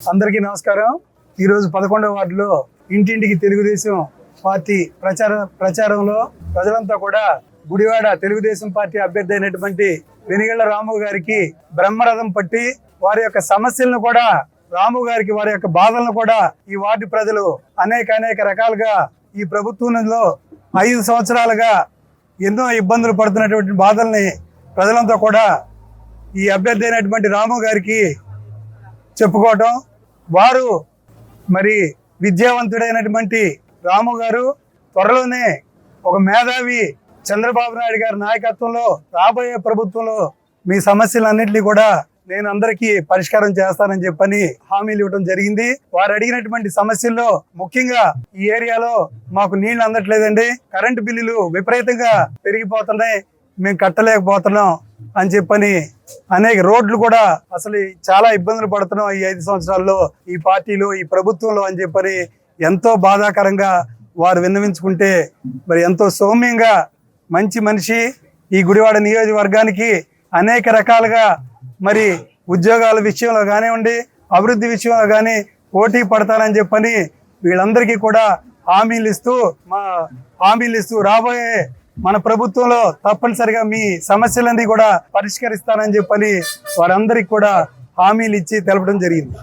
అందరికీ నమస్కారం. ఈరోజు పదకొండవ వార్డులో ఇంటింటికి తెలుగుదేశం పార్టీ ప్రచార ప్రచారంలో ప్రజలంతా కూడా గుడివాడ తెలుగుదేశం పార్టీ అభ్యర్థి అయినటువంటి వెనిగళ్ళ రాము గారికి బ్రహ్మరథం పట్టి వారి యొక్క సమస్యలను కూడా రాము గారికి వారి యొక్క బాధలను కూడా ఈ వార్డు ప్రజలు అనేక అనేక రకాలుగా ఈ ప్రభుత్వంలో ఐదు సంవత్సరాలుగా ఎన్నో ఇబ్బందులు పడుతున్నటువంటి బాధల్ని ప్రజలంతా కూడా ఈ అభ్యర్థి అయినటువంటి రాము గారికి చెప్పుకోవటం వారు మరి విద్యావంతుడైనటువంటి రాము గారు త్వరలోనే ఒక మేధావి చంద్రబాబు నాయుడు గారి నాయకత్వంలో రాబోయే ప్రభుత్వంలో మీ సమస్యలన్నింటినీ కూడా నేను అందరికీ పరిష్కారం చేస్తానని చెప్పని హామీలు ఇవ్వడం జరిగింది. వారు అడిగినటువంటి సమస్యల్లో ముఖ్యంగా ఈ ఏరియాలో మాకు నీళ్ళు అందట్లేదండి. కరెంటు బిల్లులు విపరీతంగా పెరిగిపోతున్నాయి. మేము కట్టలేకపోతున్నాం అని చెప్పని అనేక రోడ్లు కూడా అసలు చాలా ఇబ్బందులు పడుతున్నాం ఈ ఐదు సంవత్సరాల్లో ఈ పార్టీలో ఈ ప్రభుత్వంలో అని చెప్పని ఎంతో బాధాకరంగా వారు విన్నవించుకుంటే మరి ఎంతో సౌమ్యంగా మంచి మనిషి ఈ గుడివాడ నియోజకవర్గానికి అనేక రకాలుగా మరి ఉద్యోగాల విషయంలో కానివ్వండి అభివృద్ధి విషయంలో కానీ పోటీ పడతానని చెప్పని వీళ్ళందరికీ కూడా హామీలు ఇస్తూ మా హామీలు ఇస్తూ రాబోయే మన ప్రభుత్వంలో తప్పనిసరిగా మీ సమస్యలన్నీ కూడా పరిష్కరిస్తానని చెప్పని వారందరికి కూడా హామీలు ఇచ్చి తెలపడం జరిగింది.